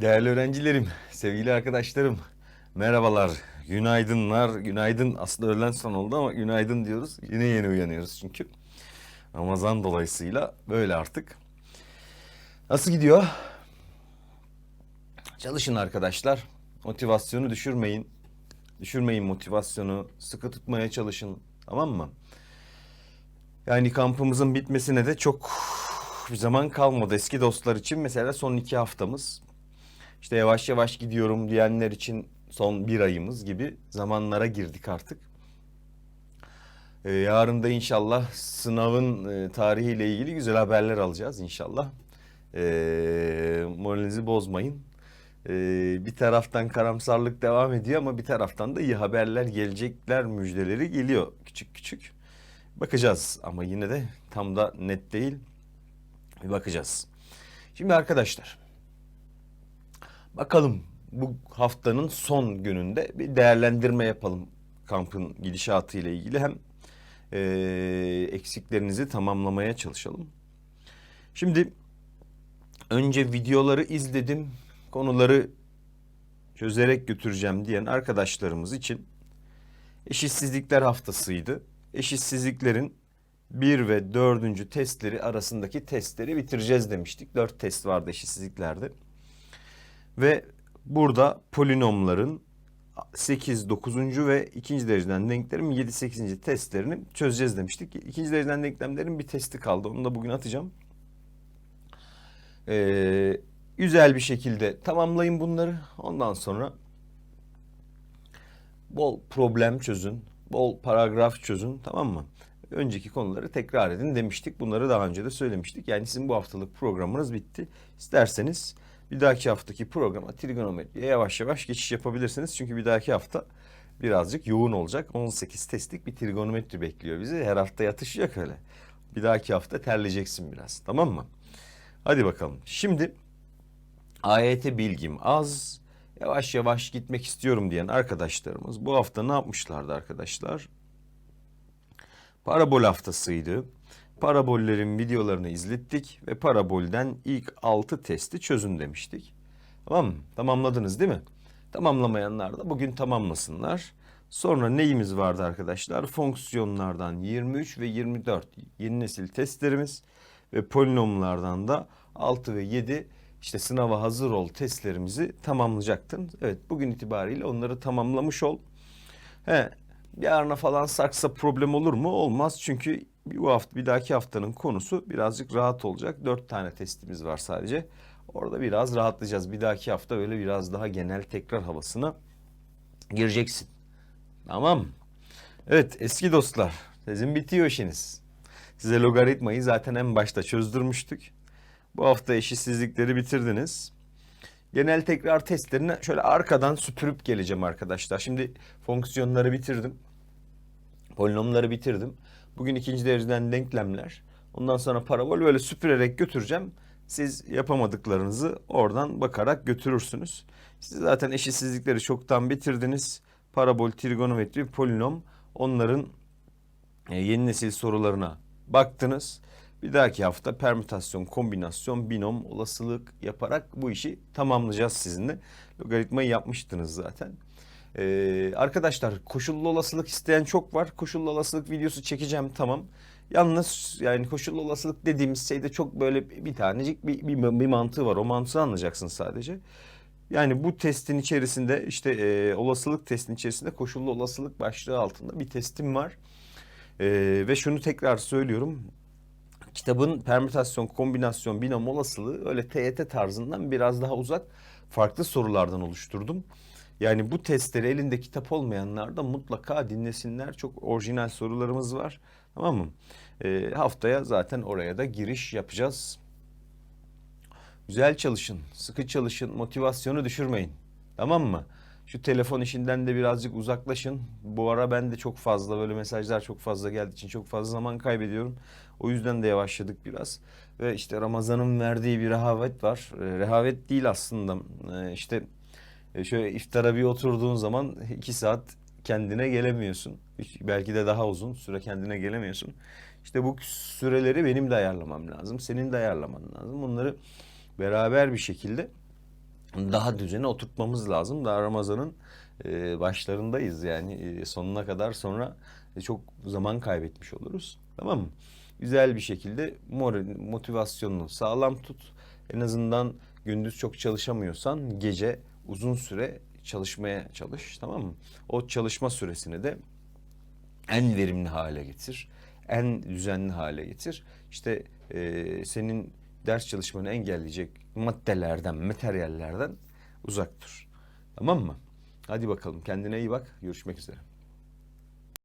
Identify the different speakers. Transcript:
Speaker 1: Değerli öğrencilerim, sevgili arkadaşlarım, merhabalar, günaydınlar, günaydın. Aslında öğlen son oldu ama günaydın diyoruz. Yine yeni uyanıyoruz çünkü. Ramazan dolayısıyla böyle artık. Nasıl gidiyor? Çalışın arkadaşlar. Motivasyonu düşürmeyin. Düşürmeyin motivasyonu. Sıkı tutmaya çalışın. Tamam mı? Yani kampımızın bitmesine de çok bir zaman kalmadı. Eski dostlar için mesela son iki haftamız. İşte yavaş yavaş gidiyorum diyenler için son bir ayımız gibi zamanlara girdik artık. Ee, yarın da inşallah sınavın e, tarihiyle ilgili güzel haberler alacağız inşallah. Ee, moralinizi bozmayın. Ee, bir taraftan karamsarlık devam ediyor ama bir taraftan da iyi haberler gelecekler müjdeleri geliyor küçük küçük. Bakacağız ama yine de tam da net değil. Bir bakacağız. Şimdi arkadaşlar bakalım bu haftanın son gününde bir değerlendirme yapalım kampın gidişatı ile ilgili. Hem eee, eksiklerinizi tamamlamaya çalışalım. Şimdi önce videoları izledim, konuları çözerek götüreceğim diyen arkadaşlarımız için eşitsizlikler haftasıydı. Eşitsizliklerin 1 ve 4. testleri arasındaki testleri bitireceğiz demiştik. 4 test vardı eşitsizliklerde. Ve burada polinomların 8, 9. ve 2. dereceden denklerin 7, 8. testlerini çözeceğiz demiştik. 2. dereceden denklemlerin bir testi kaldı. Onu da bugün atacağım. Ee, güzel bir şekilde tamamlayın bunları. Ondan sonra bol problem çözün, bol paragraf çözün tamam mı? Önceki konuları tekrar edin demiştik. Bunları daha önce de söylemiştik. Yani sizin bu haftalık programınız bitti. İsterseniz bir dahaki haftaki programa trigonometriye yavaş yavaş geçiş yapabilirsiniz. Çünkü bir dahaki hafta birazcık yoğun olacak. 18 testlik bir trigonometri bekliyor bizi. Her hafta yatış yok öyle. Bir dahaki hafta terleyeceksin biraz tamam mı? Hadi bakalım. Şimdi AYT bilgim az. Yavaş yavaş gitmek istiyorum diyen arkadaşlarımız bu hafta ne yapmışlardı arkadaşlar? Parabol haftasıydı. Parabollerin videolarını izlettik ve parabolden ilk 6 testi çözün demiştik. Tamam mı? Tamamladınız değil mi? Tamamlamayanlar da bugün tamamlasınlar. Sonra neyimiz vardı arkadaşlar? Fonksiyonlardan 23 ve 24 yeni nesil testlerimiz ve polinomlardan da 6 ve 7 işte sınava hazır ol testlerimizi tamamlayacaktın. Evet bugün itibariyle onları tamamlamış ol. He, yarına falan saksa problem olur mu? Olmaz çünkü bu hafta bir dahaki haftanın konusu birazcık rahat olacak. Dört tane testimiz var sadece. Orada biraz rahatlayacağız. Bir dahaki hafta böyle biraz daha genel tekrar havasına gireceksin. Tamam. Evet eski dostlar. Sizin bitiyor işiniz. Size logaritmayı zaten en başta çözdürmüştük. Bu hafta eşitsizlikleri bitirdiniz. Genel tekrar testlerine şöyle arkadan süpürüp geleceğim arkadaşlar. Şimdi fonksiyonları bitirdim. Polinomları bitirdim. Bugün ikinci dereceden denklemler. Ondan sonra parabol böyle süpürerek götüreceğim. Siz yapamadıklarınızı oradan bakarak götürürsünüz. Siz zaten eşitsizlikleri çoktan bitirdiniz. Parabol, trigonometri, polinom onların e, yeni nesil sorularına baktınız. Bir dahaki hafta permütasyon, kombinasyon, binom, olasılık yaparak bu işi tamamlayacağız sizinle. Logaritmayı yapmıştınız zaten. Ee, arkadaşlar koşullu olasılık isteyen çok var. Koşullu olasılık videosu çekeceğim tamam. Yalnız yani koşullu olasılık dediğimiz şeyde çok böyle bir tanecik bir, bir, bir mantığı var. O mantığı anlayacaksın sadece. Yani bu testin içerisinde işte e, olasılık testin içerisinde koşullu olasılık başlığı altında bir testim var. E, ve şunu tekrar söylüyorum. Kitabın permütasyon, kombinasyon, binom olasılığı öyle TYT tarzından biraz daha uzak farklı sorulardan oluşturdum. Yani bu testleri elinde kitap olmayanlar da mutlaka dinlesinler. Çok orijinal sorularımız var. Tamam mı? E, haftaya zaten oraya da giriş yapacağız. Güzel çalışın, sıkı çalışın, motivasyonu düşürmeyin. Tamam mı? Şu telefon işinden de birazcık uzaklaşın. Bu ara ben de çok fazla böyle mesajlar çok fazla geldiği için çok fazla zaman kaybediyorum. O yüzden de yavaşladık biraz. Ve işte Ramazan'ın verdiği bir rehavet var. E, rehavet değil aslında. E, işte şöyle iftara bir oturduğun zaman iki saat kendine gelemiyorsun. Belki de daha uzun süre kendine gelemiyorsun. İşte bu süreleri benim de ayarlamam lazım. Senin de ayarlaman lazım. Bunları beraber bir şekilde daha düzene oturtmamız lazım. Daha Ramazan'ın e, başlarındayız yani E, sonuna kadar sonra e, çok zaman kaybetmiş oluruz. Tamam mı? Güzel bir şekilde motivasyonunu sağlam tut. En azından gündüz çok çalışamıyorsan gece uzun süre çalışmaya çalış tamam mı? O çalışma süresini de en verimli hale getir. En düzenli hale getir. İşte e, senin ders çalışmanı engelleyecek maddelerden, materyallerden uzak dur. Tamam mı? Hadi bakalım kendine iyi bak. Görüşmek üzere.